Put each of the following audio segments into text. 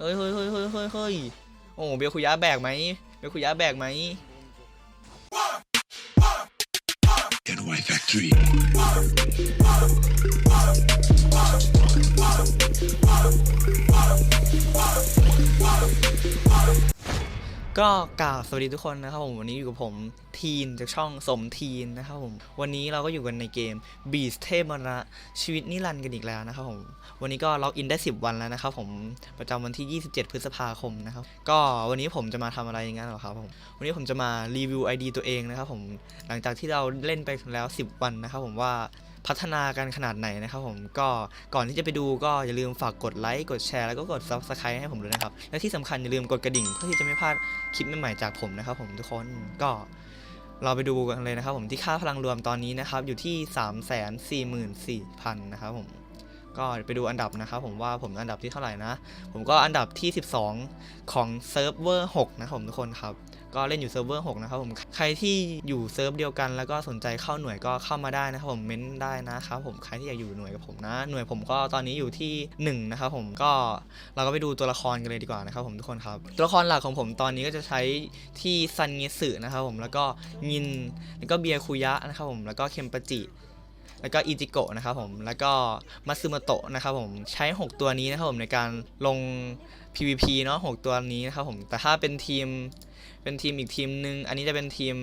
เฮ้ยเฮ้ยเฮ้ยเฮ้ยเฮ้ยเฮ้ยโอ้โหเบลคุยะแบกไหมเบลคุยะแบกไหม NY Factory. ก็กล่าวสวัสดีทุกคนนะครับผมวันนี้อยู่กับผมทีนจากช่องสมทีนนะครับผมวันนี้เราก็อยู่กันในเกม Beast เทพมรณะชีวิตนิรันดร์กันอีกแล้วนะครับผมวันนี้ก็ล็อกอินได้ 10 วันแล้วนะครับผมประจำวันที่ 27 พฤษภาคมนะครับก็วันนี้ผมจะมาทำอะไรอย่างนั้นหรอครับผมวันนี้ผมจะมารีวิว ID ตัวเองนะครับผมหลังจากที่เราเล่นไปแล้ว 10 วันนะครับผมว่า พัฒนากันขนาดไหนนะครับผมก็ก่อนที่จะไปดูก็อย่าลืมฝากกดไลค์กดแชร์แล้วก็กด subscribe ให้ผมด้วยนะครับ และที่สำคัญอย่าลืมกดกระดิ่งเพื่อที่จะไม่พลาดคลิปใหม่ๆจากผมนะครับผมทุกคนก็เราไปดูกันเลยนะครับผมที่ค่าพลังรวมตอนนี้นะครับอยู่ที่ 3 4 4 4 0 0 0นะครับผมก็ไปดูอันดับนะครับผมว่าผมอันดับที่เท่าไหร่นะ ผมก็อันดับที่ 12 ของเซิร์ฟเวอร์6นะครับผมทุกคนครับ ก็เล่นอยู่เซิร์ฟเวอร์6นะครับผมใครที่อยู่เซิร์ฟเดียวกัน แล้วก็สนใจเข้าหน่วยก็เข้ามาได้นะครับผมเม้นได้นะครับผมใครที่อยากอยู่หน่วยกับผมนะ หน่วยผมก็ตอนนี้อยู่ที่1นะครับผมก็เราก็ไปดูตัวละครกันเลยดีกว่านะครับผมทุกคนครับตัวละครหลักของผมตอนนี้ก็จะใช้ที่ซันเงสึนะครับผมแล้วก็งินแล้วก็เบียคุยะนะครับผมแล้วก็เคมปจิแล้วก็อิจิโกะนะครับผม แล้วก็มัตสึโมโตะนะครับผม ใช้ 6 ตัวนี้นะครับผมในการลง PVP เนาะ6ตัวนี้นะครับผม แต่ถ้าเป็นทีม เป็นทีมอีกทีมหนึ่งอันนี้จะเป็นทีม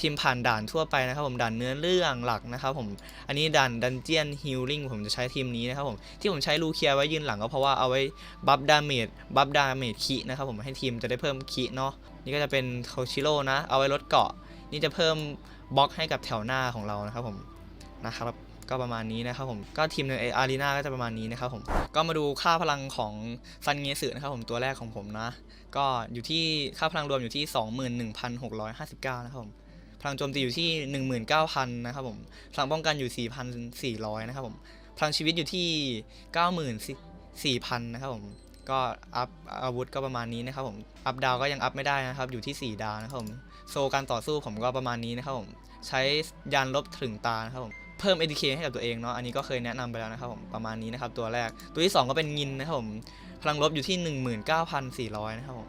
ทีมผ่านด่านทั่วไปนะครับผมด่านเนื้อเรื่องหลักนะครับผมอันนี้ด่านดันเจียนฮิลลิ่งผมจะใช้ทีมนี้นะครับผมที่ผมใช้ลูเคียไว้ยืนหลังก็เพราะว่าเอาไว้บัฟดาเมจบัฟดาเมจคินะครับผมให้ทีมจะได้เพิ่มคิเนาะนี่ก็จะเป็นโคชิโร่นะ เอาไว้ลดเกาะ นี่จะเพิ่มบล็อกให้กับแถวหน้าของเรานะครับผมนะครับ ก็ประมาณนี้นะครับผมก็ทีมในอารีนาก็จะประมาณนี้นะครับผมก็มาดูค่าพลังของซันเงสึนะครับผมตัวแรกของผมนะ ก็อยู่ที่ค่าพลังรวมอยู่ที่ 21,659 นะครับผมพลังโจมตีอยู่ที่ 19,000 นะครับผมพลังป้องกันอยู่ 4,400 นะครับผมพลังชีวิตอยู่ที่ 94,000 นะครับผมก็อัพอาวุธก็ประมาณนี้นะครับผมอัพดาวก็ยังอัพไม่ได้นะครับอยู่ที่ 4 ดาวนะครับผมโซการต่อสู้ผมก็ประมาณนี้นะครับผมใช้ยานลบถึงตานะครับผม เพิ่ม ATK ให้กับตัวเองเนาะอันนี้ก็เคยแนะนำไปแล้วนะครับผมประมาณนี้นะครับตัวแรกตัวที่ 2 ก็เป็นงินนะครับผมพลังลบอยู่ที่ 19,400 นะครับผม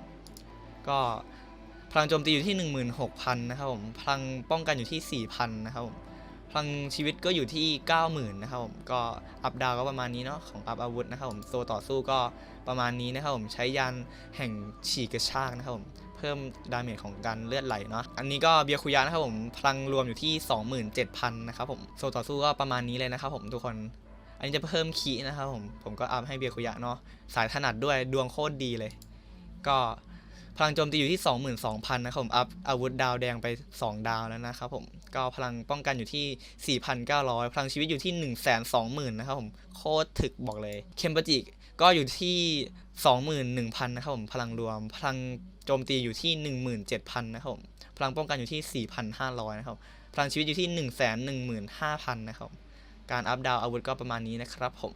ก็พลังโจมตีอยู่ที่ 16,000 นะครับผมพลังป้องกันอยู่ที่ 4,000 นะครับผมพลังชีวิตก็อยู่ที่ 90,000 นะครับผมก็อัพดาวก็ประมาณนี้เนาะของอัพอาวุธนะครับผมโซต่อสู้ก็ประมาณนี้นะครับผมใช้ยานแห่งฉีกกระชากนะครับผม เพิ่มดาเมจของการเลือดไหลเนาะอันนี้ก็เบียคุยะนะครับผมพลังรวมอยู่ที่ 27,000นะครับผมโซต่อสู้ก็ประมาณนี้เลยนะครับผมทุกคน อันนี้จะเพิ่มคีนะครับผมผมก็อัพให้เบียคุยะเนาะสายถนัดด้วยดวงโคตรดีเลย ก็พลังโจมตีอยู่ที่ 22,000นะครับผมอัพอาวุธดาวแดงไป 2 ดาวแล้วนะครับผมก็พลังป้องกันอยู่ที่ 4,900 พลังชีวิตอยู่ที่ 120,000นะครับผมโคตรถึกบอกเลยเคมปจิ ก็อยู่ที่ 21,000 นะครับผม พลังรวม พลังโจมตีอยู่ที่ 17,000 นะครับผม พลังป้องกันอยู่ที่ 4,500 นะครับ พลังชีวิตอยู่ที่ 115,000 นะครับ การอัพดาวอาวุธก็ประมาณนี้นะครับผม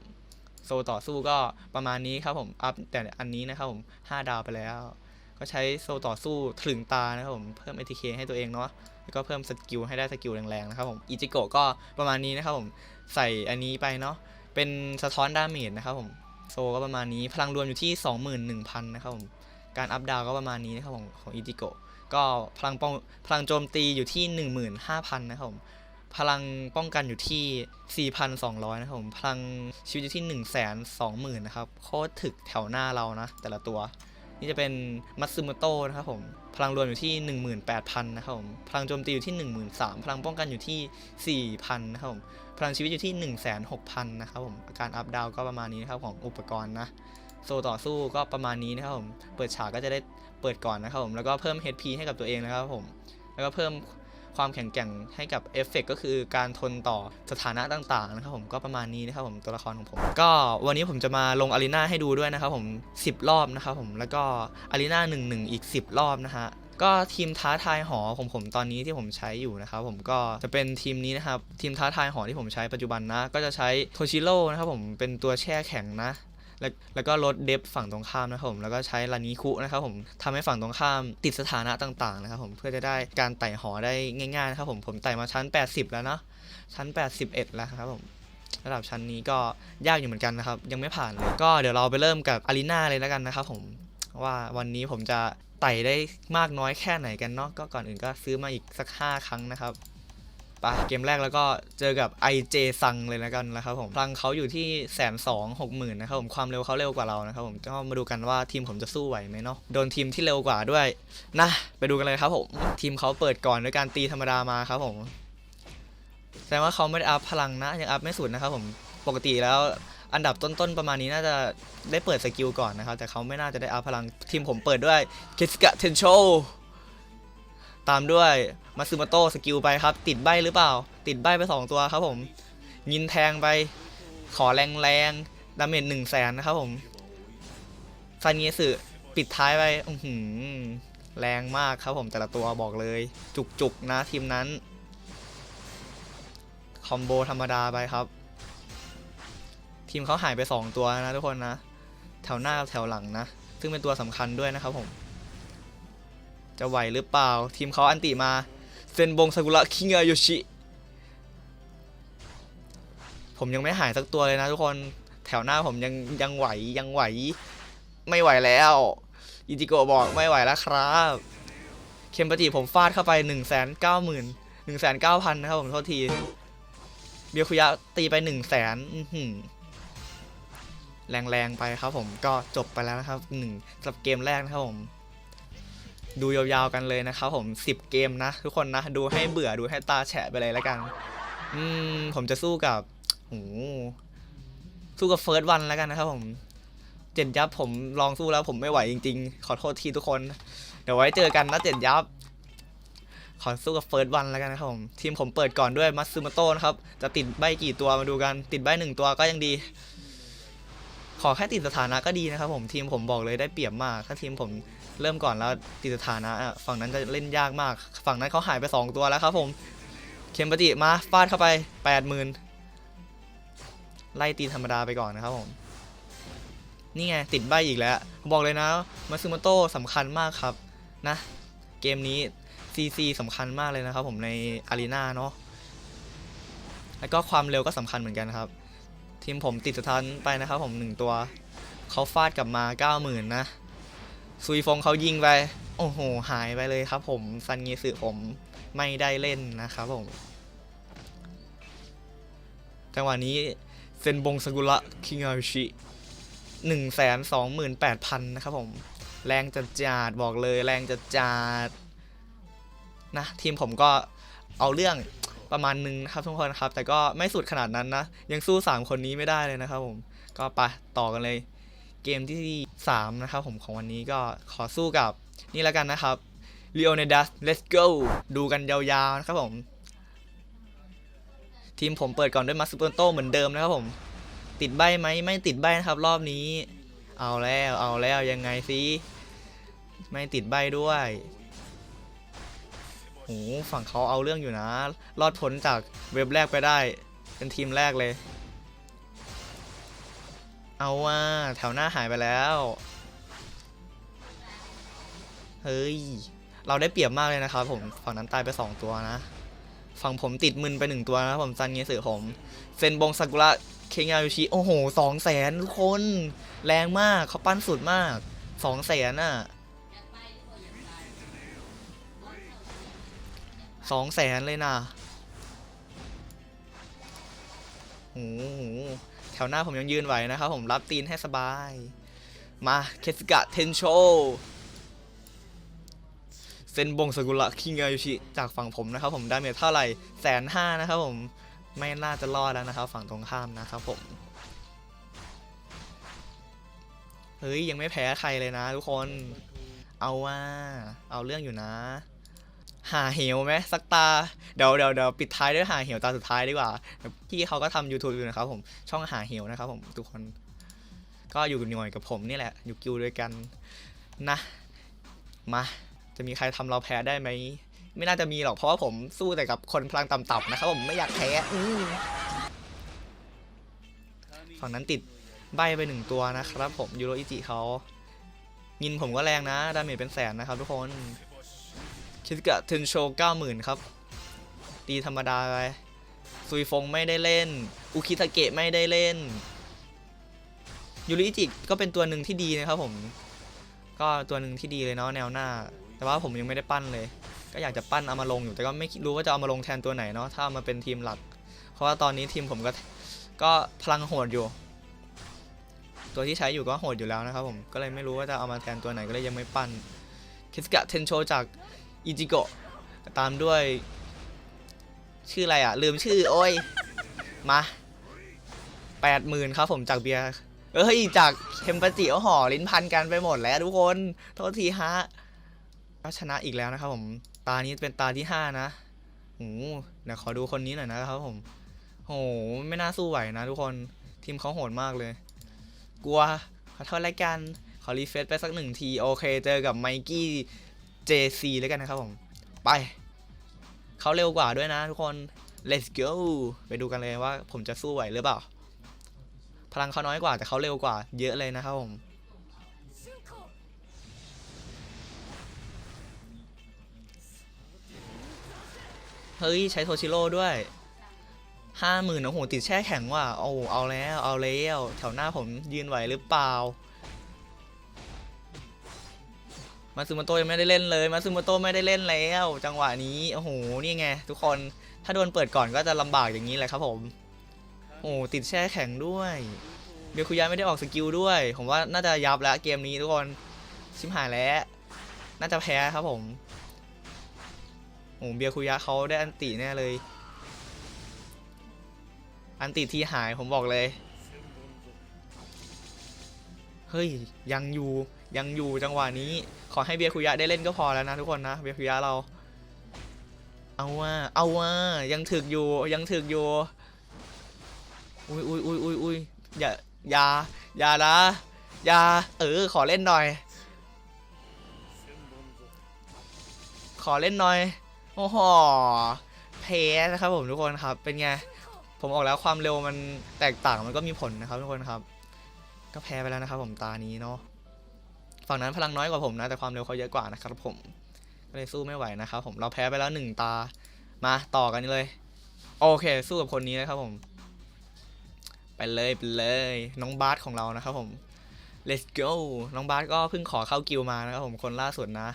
โซต่อสู้ก็ประมาณนี้ครับผม อัพแต่อันนี้นะครับผม 5 ดาวไปแล้ว ก็ใช้โซต่อสู้ถึงตานะครับผม เพิ่ม ATK ให้ตัวเองเนาะ แล้วก็เพิ่มสกิลให้ได้สกิลแรงๆนะครับผม อิจิโกะก็ประมาณนี้นะครับผม ใส่อันนี้ไปเนาะ เป็นสะท้อนดาเมจนะครับผม โซก็ประมาณนี้พลังรวมอยู่ที่ 21,000 นะครับผมการอัพดาวก็ประมาณนี้นะครับผมของอิติโกก็พลังป้องพลังโจมตีอยู่ที่ 15,000 นะครับผมพลังป้องกันอยู่ที่ 4,200 นะครับผม พลังชีวิตอยู่ที่ 120,000 นะครับ โคตรถึกแถวหน้าเรานะ แต่ละตัว นี่จะเป็นมัตสึโมโตะนะครับผม ลังรวมอยู่ที่ 18,000 นะครับผม พลังโจมตีอยู่ที่ 13,000 พลังป้องกันอยู่ที่ 4,000 นะครับผม พลังชีวิตอยู่ที่ 16,000นะครับผมการอัพดาวก็ประมาณนี้นะครับของอุปกรณ์นะ โซต่อสู้ก็ประมาณนี้นะครับผม เปิดฉากก็จะได้เปิดก่อนนะครับผม แล้วก็เพิ่ม HP ให้กับตัวเองนะครับผม แล้วก็เพิ่ม ความแข็งแกร่งให้กับเอฟเฟกก็คือการทนต่อสถานะต่างๆนะครับผมก็ประมาณนี้นะครับผมตัวละครของผม ก็วันนี้ผมจะมาลงอารีนาให้ดูด้วยนะครับผม 10 รอบนะครับผมแล้วก็อารีนา1 1อีก 10 รอบนะฮะก็ทีมท้าทายหอของผมตอนนี้ที่ผมใช้อยู่นะครับผมก็จะเป็นทีมนี้นะครับทีมท้าทายหอที่ผมใช้ปัจจุบันนะ ก็จะใช้โทชิโร่นะครับผมเป็นตัวแช่แข็งนะ แล้วแล้วก็ลดเดฟฝั่งตรงข้ามนะครับผมแล้วก็ใช้ลานิคุนะครับผมทำให้ฝั่งตรงข้ามติดสถานะต่างๆนะครับผมเพื่อจะได้การไต่หอได้ง่ายๆนะครับผมผมไต่มาชั้น 80 แล้วเนาะชั้น 81 แล้วครับผมระดับชั้นนี้ก็ยากอยู่เหมือนกันนะครับ ยังไม่ผ่านเลยก็เดี๋ยวเราไปเริ่มกับอารีนาเลยแล้วกันนะครับผมว่าวันนี้ผมจะไต่ได้มากน้อยแค่ไหนกันเนาะก็ก่อนอื่นก็ซื้อมาอีกสัก 5 ครั้งนะครับ ไปเกมแรกแล้วก็เจอกับ IJ ซังเลยแล้วกันนะครับผมพลังเขาอยู่ที่แสนสองหกหมื่นนะครับผมความเร็วเขาเร็วกว่าเรานะครับผมก็มาดูกันว่าทีมผมจะสู้ไหวไหมเนาะโดนทีมที่เร็วกว่าด้วยนะไปดูกันเลยครับผมทีมเขาเปิดก่อนด้วยการตีธรรมดามาครับผมแสดงว่าเขาไม่ได้อัพพลังนะยังอัพไม่สุดนะครับผมปกติแล้วอันดับต้นๆประมาณนี้น่าจะได้เปิดสกิลก่อนนะครับแต่เขาไม่น่าจะได้อัพพลังทีมผมเปิดด้วยคิสกะเทนโช ตามด้วยมาซึมโตสกิลไปครับ ติดใบหรือเปล่า ติดใบไป 2 ตัวครับผม ยินแทงไป ขอแรงๆดาเมจหนึ่งแสนนะครับผมซานียสึปิดท้ายไปอื้อหือแรงมากครับผมแต่ละตัวบอกเลย จุกๆนะทีมนั้น คอมโบธรรมดาไปครับ ทีมเขาหายไป 2 ตัวนะทุกคนนะ แถวหน้าแถวหลังนะ ซึ่งเป็นตัวสำคัญด้วยนะครับผม จะไหวหรือเปล่า ทีมเขาอันติมาเซนบงซากุระคิงาโยชิ ผมยังไม่หายสักตัวเลยนะทุกคนแถวหน้าผมยังยังไหวยังไหว ไม่ไหวแล้วอิจิโกะบอกไม่ไหวแล้วครับ เคมปติผมฟาดเข้าไป 1 9 0 0 0 0 1 9 0 0 0นะครับผมโทษที เบียคุยะตีไป 1 0 0 0 0แสนแรงๆไปครับผมก็จบไปแล้วนะครับหนึ่งสำหรับเกมแรกนะครับผม ดูยาวๆกันเลยนะครับผม 10 เกมนะ ทุกคนนะ ดูให้เบื่อดูให้ตาแฉะไปเลยแล้วกัน อืม ผมจะสู้กับโหสู้กับเฟิร์สวันแล้วกันนะครับผม เจ็ดยับผมลองสู้แล้วผมไม่ไหวจริง ๆ ขอโทษทีทุกคน เดี๋ยวไว้เจอกันนะเจ็ดยับ ขอสู้กับเฟิร์สวันแล้วกันนะครับผม ทีมผมเปิดก่อนด้วยมัตสึมโตะนะครับ จะติดใบกี่ตัวมาดูกัน ติดใบหนึ่งตัวก็ยังดี ขอแค่ติดสถานะก็ดีนะครับผม ทีมผมบอกเลยได้เปรียบมาก ถ้าทีมผม เริ่มก่อนแล้วติดสถานะฝั่งนั้นจะเล่นยากมาก ฝั่งนั้นเขาหายไป 2 ตัวแล้วครับผม เคมปติมาฟาดเข้าไป 80,000 ไล่ตีธรรมดาไปก่อนนะครับผมนี่ไงติดใบอีกแล้ว บอกเลยนะมาซึมโตะสำคัญมากครับนะเกมนี้ CC สำคัญมากเลยนะครับผมในอารีนาเนาะแล้วก็ความเร็วก็สำคัญเหมือนกันครับ ทีมผมติดสถานไปนะครับผมหนึ่งตัวเขาฟาดกลับมา 90,000 นะ ซุยฟงเขายิงไป โอ้โห หายไปเลยครับผมซันเงสึผมไม่ได้เล่นนะครับผม จังหวะนี้เซนบงสกุระคิงอาชิหนึ่งแสนสองหมื่นแปดพันนะครับผม แรงจัดจาดบอกเลยแรงจัดจาดนะ ทีมผมก็เอาเรื่องประมาณนึงครับทุกคนครับ แต่ก็ไม่สุดขนาดนั้นนะ ยังสู้ 3 คนนี้ไม่ได้เลยนะครับผม ก็ไปต่อกันเลย เกมที่ 3 นะครับผมของวันนี้ก็ขอสู้กับนี่แล้วกันนะครับ l e o n i d a s let's go ดูกันยาวๆนะครับผม ทีมผมเปิดก่อนด้วยมาสเปอร์โตเหมือนเดิมนะครับผม ติดใบไหมไม่ติดใบนะครับ รอบนี้ เอาแล้วเอาแล้วยังไงสิไม่ติดใบด้วยโหฝั่งเขาเอาเรื่องอยู่นะ รอดพ้นจากเว็บแรกไปได้ เป็นทีมแรกเลย เอาว่าแถวหน้าหายไปแล้ว เฮ้ย เราได้เปรียบมากเลยนะครับผม ฝั่งนั้นตายไป 2 ตัวนะ ฝั่งผมติดมึนไป 1 ตัวนะผมซันเงสือผม เซนบงซากุระ เคงายุชิ โอ้โหสองแสนทุกคน แรงมากเขาปั้นสุดมากสองแสนอะสองแสนเลยนะโอ้โห วหน้าผมยังยืนไหวนะครับผมรับตีนให้สบาย มาเคสกะเทนโชเซนบงสกุระคิงายุชิจากฝั่งผมนะครับผมได้เมจเท่าไหร่แสนห้านะครับผมไม่น่าจะรอดแล้วนะครับ ฝั่งตรงข้ามนะครับผมเฮ้ยยังไม่แพ้ใครเลยนะทุกคน เอาว่า เอาเรื่องอยู่นะ หาเหวไหมสักตา เดี๋ยวเดี๋ยวเดี๋ยวปิดท้ายด้วยหาเหวตาสุดท้ายดีกว่า พี่เขาก็ทำ YouTube อยู่นะครับผม ช่องหาเหวนะครับผมทุกคน ก็อยู่หน่วยกับผมนี่แหละ อยู่กิวด้วยกันนะ มา จะมีใครทำเราแพ้ได้ไหม ไม่น่าจะมีหรอก เพราะว่าผมสู้แต่กับคนพลังต่ำๆนะครับผมไม่อยากแพ้ฝั่งนั้นติดใบไปหนึ่งตัวนะครับผมยูโรอิจิเขายินผมก็แรงนะ ดาเมจเป็นแสนนะครับทุกคน คิดกะเทนโชเก้าหมื่นครับ ตีธรรมดาไปซุยฟงไม่ได้เล่น อุคิทาเกะไม่ได้เล่น ยูริจิก็เป็นตัวหนึ่งที่ดีนะครับผม ก็ตัวหนึ่งที่ดีเลยเนาะแนวหน้า แต่ว่าผมยังไม่ได้ปั้นเลย ก็อยากจะปั้นเอามาลงอยู่ แต่ก็ไม่รู้ว่าจะเอามาลงแทนตัวไหนเนาะ ถ้าเอามาเป็นทีมหลัก เพราะว่าตอนนี้ทีมผมก็ ก็พลังโหดอยู่ ตัวที่ใช้อยู่ก็โหดอยู่แล้วนะครับผม ก็เลยไม่รู้ว่าจะเอามาแทนตัวไหนก็เลยยังไม่ปั้น คิสกะเทนโชจาก อิจิโกะตามด้วย ชื่ออะไรอะ ลืมชื่อ โอ้ย มาแปดหมื่นครับผมจากเบียร์เอ้ย จากเทมปจิเอห่อลิ้นพันกันไปหมดแล้วทุกคน โทษทีฮะก็ชนะอีกแล้วนะครับผม ตานี้เป็นตาที่ห้านะโหเดี๋ยวขอดูคนนี้หน่อยนะครับผมโหไม่น่าสู้ไหวนะทุกคนทีมเขาโหดมากเลย กลัว ขอโทษแล้วกันขอรีเฟซไปสักหนึ่งที โอเค เจอกับไมกี้ JC แล้วกันนะครับผม ไป เขาเร็วกว่าด้วยนะทุกคน let's go ไปดูกันเลยว่าผมจะสู้ไหวหรือเปล่า พลังเขาน้อยกว่าแต่เขาเร็วกว่า เยอะเลยนะครับผมเฮ้ย ใช้โทชิโร่ด้วยห้าหมื่นโอ้โหติดแช่แข็งว่ะโอ้เอาแล้วเอาแล้วแถวหน้าผมยืนไหวหรือเปล่า มาซึโมโตยังไม่ได้เล่นเลย มาซึโมโตไม่ได้เล่นแล้ว จังหวะนี้โอ้โหนี่ไง ทุกคนถ้าโดนเปิดก่อนก็จะลำบากอย่างนี้เลยครับผมโอ้โหติดแช่แข็งด้วยเบียคุยะไม่ได้ออกสกิลด้วย ผมว่าน่าจะยับแล้วเกมนี้ทุกคนชิมหายแล้วน่าจะแพ้ครับผมโอ้โหเบียคุยะเขาได้อันติแน่เลย อันติทีหายผมบอกเลย เฮ้ยยังอยู่ยังอยู่จังหวะนี้ ขอให้เบียคุยะได้เล่นก็พอแล้วนะทุกคนนะเบียคุยะเรา เอาว่าเอาว่ายังถึกอยู่ยังถึกอยู่อุ้ยอุ้ยอุ้ยอุ้ยอุ้ยอย่าอย่าอย่านะอย่าเออขอเล่นหน่อย ขอเล่นหน่อยโอ้โหแพ้นะครับผมทุกคนครับเป็นไงผมออกแล้วความเร็วมันแตกต่างมันก็มีผลนะครับทุกคนครับ ก็แพ้ไปแล้วนะครับผมตานี้เนาะฝั่งนั้นพลังน้อยกว่าผมนะแต่ความเร็วเขาเยอะกว่านะครับผมก็เลยสู้ไม่ไหวนะครับผมเราแพ้ไปแล้วหนึ่งตามาต่อกันเลย โอเค สู้กับคนนี้นะครับผม ไปเลยไปเลย น้องบาสของเรานะครับผม let's go น้องบาสก็เพิ่งขอเข้ากิลมานะครับผมคนล่าสุดนะ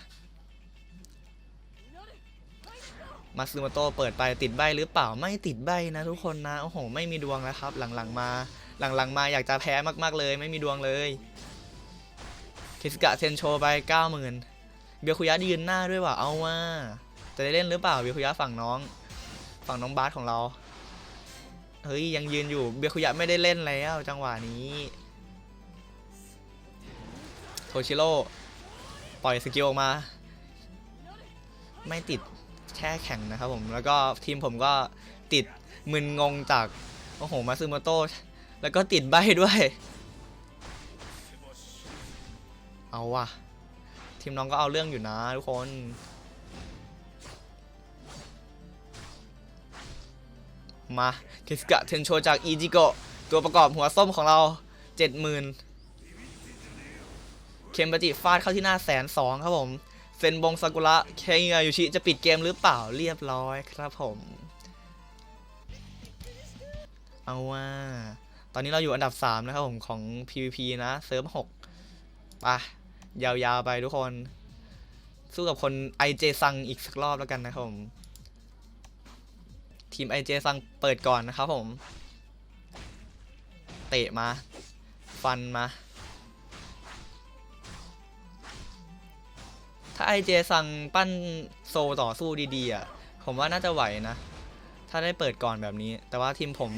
มาซึโมโตเปิดไปติดใบหรือเปล่าไม่ติดใบนะทุกคนนะโอ้โหไม่มีดวงแล้วครับ หลังๆมา หลังๆมาอยากจะแพ้มากๆเลย ไม่มีดวงเลยคิสกะเซนโชไป 90,000 เบียคุยะยืนหน้าด้วยว่ะเอาว่า จะได้เล่นหรือเปล่าเบียคุยะฝั่งน้อง ฝั่งน้องบาสของเราเฮ้ยยังยืนอยู่เบียคุยะไม่ได้เล่นแล้วจังหวะนี้โทชิโร่ปล่อยสกิลออกมา ไม่ติดแช่แข็งนะครับผม แล้วก็ทีมผมก็ติดมึนงงจาก โอ้โห มาซึโมโตะ แล้วก็ติดใบด้วย เอาว่ะ ทีมน้องก็เอาเรื่องอยู่นะทุกคนมาคิสกะเทนโชจากอีจิโกะตัวประกอบหัวส้มของเราเจ็ดหมื่นเคมปจิฟาดเข้าที่หน้าแสนสองครับผม เซนบงซากุระเคงายุชิจะปิดเกมหรือเปล่าเรียบร้อยครับผม เอาว่า ตอนนี้เราอยู่อันดับ 3 นะครับผมของ PVP นะเซิร์ฟ6ไปยาวๆไปทุกคน สู้กับคน IJ ซังอีกสักรอบแล้วกันนะครับผม ทีม IJ ซังเปิดก่อนนะครับผม เตะมา ฟันมา ถ้า IJ ซังปั้นโซต่อสู้ดีๆอะ ผมว่าน่าจะไหวนะ ถ้าได้เปิดก่อนแบบนี้ แต่ว่าทีมผม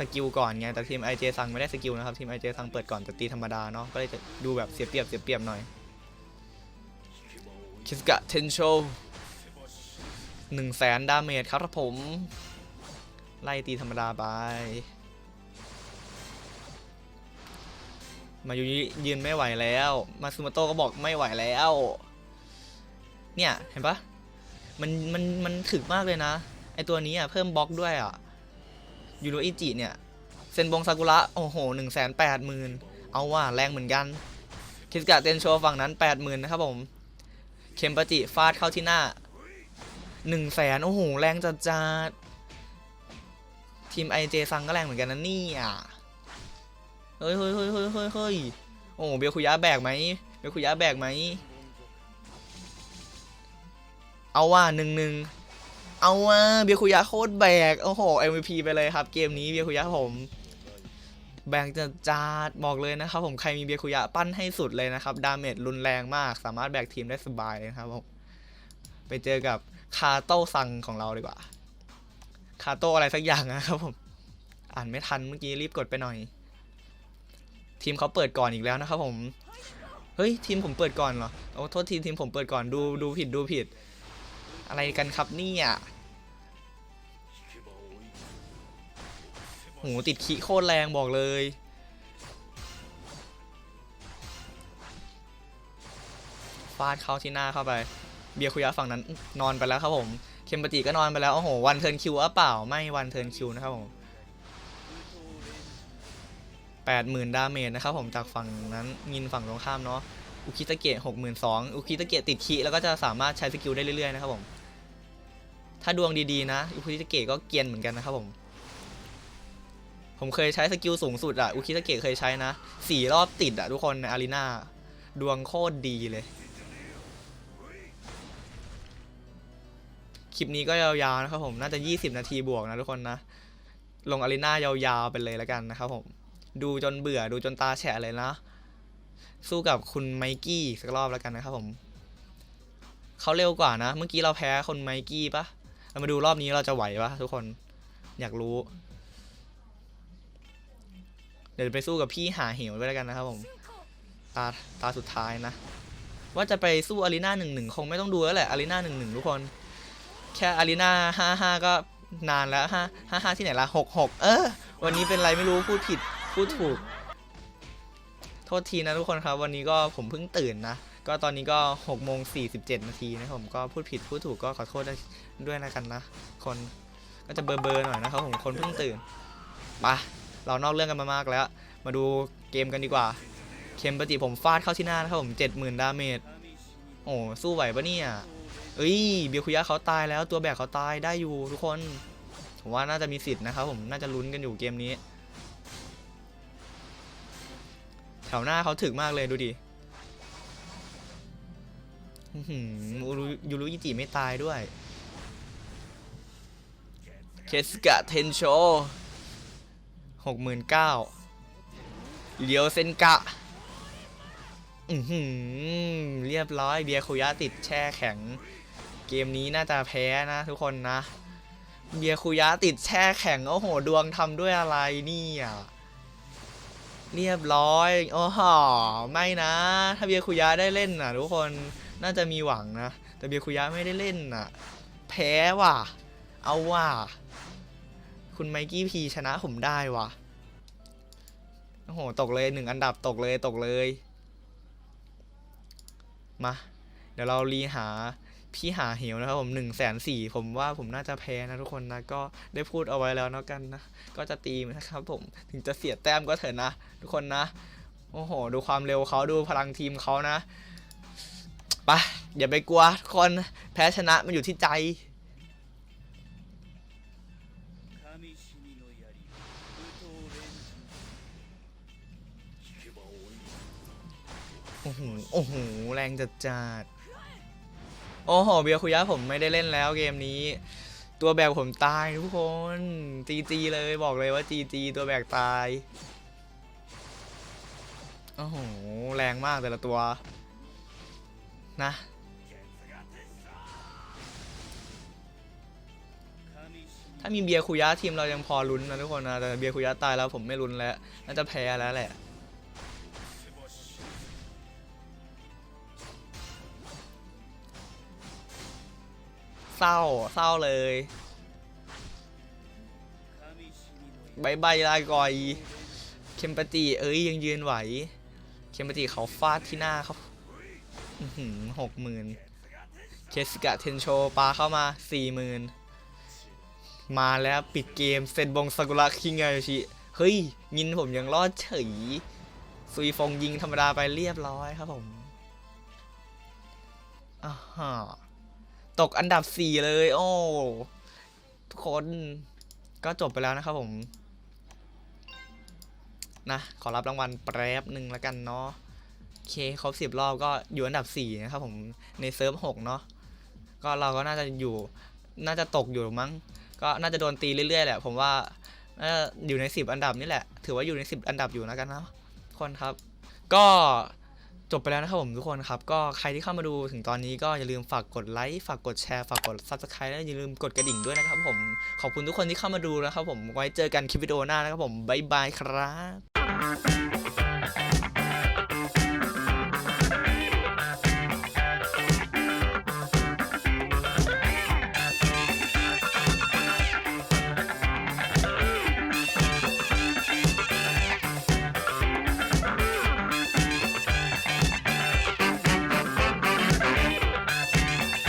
สกิลก่อนไงแต่ทีม IJ ซังไม่ได้สกิลนะครับทีม IJ ซังเปิดก่อนแต่ตีธรรมดาเนาะก็เลยจะดูแบบเสียเปรียบเสียเปรียบหน่อยคิสกะเทนโชหนึ่งแสนดาเมจครับผม ไล่ตีธรรมดาไป มายูยยืนไม่ไหวแล้ว มาซูโมโตก็บอกไม่ไหวแล้ว เนี่ย เห็นปะมันมันมันถึกมากเลยนะ ไอตัวนี้อะ เพิ่มบล็อกด้วยอะ ยูโรอิจิเนี่ย เซนบงซากุระ โอ้โหหนึ่งแสนแปดหมื่นเอาว่าแรงเหมือนกัน คิสกะเตนโชฝั่งนั้นแปดหมื่นนะครับผม เคมปจิฟาดเข้าที่หน้าหนึ่งแสนโอ้โห แรงจัดจัดทีมไอเจซังก็แรงเหมือนกันนะนี่ยเฮ้ยเฮ้ยเฮ้ยเฮ้ยเฮ้ยเฮ้ยโอ้เบียร์คุยะแบกไหมเบียร์คุยะแบกไหม เอาว่าหนึ่งหนึ่ง เอาว่าเบียคุยะโคตรแบก โอ้โห MVP ไปเลยครับ เกมนี้เบียคุยะผม แบกจะจาดบอกเลยนะครับผมใครมีเบียคุยะปั้นให้สุดเลยนะครับ ดาเมจรุนแรงมาก สามารถแบกทีมได้สบายเลยครับผม ไปเจอกับคาโต้ซังของเราดีกว่า คาโต้อะไรสักอย่างนะครับผม อ่านไม่ทันเมื่อกี้รีบกดไปหน่อย ทีมเขาเปิดก่อนอีกแล้วนะครับผม เฮ้ยทีมผมเปิดก่อนเหรอ โอ้โทษทีทีมผมเปิดก่อนดูดูผิดดูผิดอะไรกันครับเนี่ย โหติดขีโคตรแรงบอกเลยฟาดเข้าที่หน้าเข้าไป เบียร์คุยะฝั่งนั้นนอนไปแล้วครับผม เคมปติก็นอนไปแล้ว โอ้โห วันเทิร์นคิวอะเปล่า ไม่วันเทิร์นคิวนะครับผมแปดหมื่นดาเมจนะครับผมจากฝั่งนั้นมินฝั่งตรงข้ามเนาะ อุคิตะเกะหกหมื่นสองอุคิตะเกะติดคีแล้วก็จะสามารถใช้สกิลได้เรื่อยๆนะครับผม ถ้าดวงดีๆนะ อุคิตะเกะก็เกียนเหมือนกันนะครับผม ผมเคยใช้สกิลสูงสุดอะอุคิตะเกะเคยใช้นะสี่รอบติดอะทุกคนในอารีนาดวงโคตรดีเลย คลิปนี้ก็ยาวๆนะครับผม น่าจะ 20 นาทีบวกนะทุกคนนะ ลงอารีนายาวๆไปเลยแล้วกันนะครับผม ดูจนเบื่อดูจนตาแฉะเลยนะ สู้กับคุณไมกี้สักรอบแล้วกันนะครับผม เขาเร็วกว่านะ เมื่อกี้เราแพ้คนไมกี้ปะเรามาดูรอบนี้เราจะไหวปะทุกคน อยากรู้ เดี๋ยวไปสู้กับพี่หาเหวด้วยแล้วกันนะครับผม ตาตาสุดท้ายนะ ว่าจะไปสู้อารีนาหนึ่งหนึ่งคงไม่ต้องดูแล้วแหละอารีนาหนึ่งหนึ่งทุกคน แค่อารีนาห้าห้าก็นานแล้วห้าห้าห้าที่ไหนละหกหกเออ วันนี้เป็นไรไม่รู้พูดผิดพูดถูก โทษทีนะทุกคนครับ วันนี้ก็ผมเพิ่งตื่นนะ ก็ตอนนี้ก็6โมง47นาทีนะผมก็พูดผิดพูดถูกก็ขอโทษด้วยนะกันนะ คนก็จะเบอร์เบอร์หน่อยนะครับผมคนเพิ่งตื่นไป เรานอกเรื่องกันมามากแล้ว มาดูเกมกันดีกว่าเคมปฏิผมฟาดเข้าที่หน้านะครับผม70,000ดาเมจโอ้สู้ไหวปะเนี่ยเอ้ยเบียคุยะเขาตายแล้วตัวแบกเขาตายได้อยู่ทุกคน ผมว่าน่าจะมีสิทธิ์นะครับผมน่าจะลุ้นกันอยู่เกมนี้ แถวหน้าเขาถึกมากเลยดูดิอื้อหือยูรุยูรุยิจิไม่ตายด้วยเคสกะเทนโช หกหมื่นเก้าเลียวเซนกะ อือหือ เรียบร้อยเบียคุยะติดแช่แข็ง เกมนี้น่าจะแพ้นะทุกคนนะ เบียคุยะติดแช่แข็ง โอ้โห ดวงทำด้วยอะไรเนี่ยเรียบร้อย โอ้โห ไม่นะ ถ้าเบียคุยะได้เล่นน่ะ ทุกคน น่าจะมีหวังนะ แต่เบียคุยะไม่ได้เล่นน่ะ แพ้ว่ะ เอาว่ะ คุณไมกี้พีชนะผมได้ว่ะโอ้โห ตกเลยหนึ่งอันดับตกเลยตกเลย มา เดี๋ยวเรารีหาพี่หาเหวนะครับผมหนึ่งแสนสี่ผมว่าผมน่าจะแพ้นะทุกคนนะ ก็ได้พูดเอาไว้แล้วเนาะกันนะ ก็จะตีนะครับผมถึงจะเสียแต้มก็เถอะนะ ทุกคนนะ โอ้โห ดูความเร็วเขาดูพลังทีมเขานะไปอย่าไปกลัวทุกคนแพ้ชนะมันอยู่ที่ใจ โอ้โหโอ้โหแรงจัดจัดโอ้โหเบียคุยะผมไม่ได้เล่นแล้วเกมนี้ ตัวแบกผมตายทุกคนจีจีเลยบอกเลยว่าจีจีตัวแบกตายโอ้โหแรงมากแต่ละตัว นะถ้ามีเบียร์คุยะทีมเรายังพอลุ้นนะทุกคนนะแต่เบียร์คุยะตายแล้วผมไม่ลุ้นแล้วน่าจะแพ้แล้วแหละ เศร้าเศร้าเลยบายบายลากอย เคมปติเอ้ยยังยืนไหว เคมปติเขาฟาดที่หน้าเขาหกหมื่นเคสกะเทนโชปาเข้ามาสี่หมื่นมาแล้วปิดเกมเซนบงซากุระคิงไงชิ เฮ้ย ยินผมยังรอดเฉย ซุยฟงยิงธรรมดาไปเรียบร้อยครับผมอ่าฮะ ตกอันดับ 4 เลย โอ้ทุกคนก็จบไปแล้วนะครับผม นะ ขอรับรางวัลแป๊บหนึ่งแล้วกันเนาะโอเคครบสิบรอบก็อยู่อันดับสี่นะครับผมในเซิร์ฟหกเนาะก็เราก็น่าจะอยู่น่าจะตกอยู่มั้ง ก็น่าจะโดนตีเรื่อยๆแหละผมว่าอยู่ในสิบอันดับนี่แหละ ถือว่าอยู่ในสิบอันดับอยู่แล้วกันนะคนครับ ก็ จบไปแล้วนะครับผมทุกคนครับ ก็ใครที่เข้ามาดูถึงตอนนี้ก็อย่าลืมฝากกดไลค์ฝากกดแชร์ฝากกด subscribe และอย่าลืมกดกระดิ่งด้วยนะครับผม ขอบคุณทุกคนที่เข้ามาดูนะครับผมไว้เจอกันคลิปวิดีโอหน้านะครับผมบ๊ายบายครับ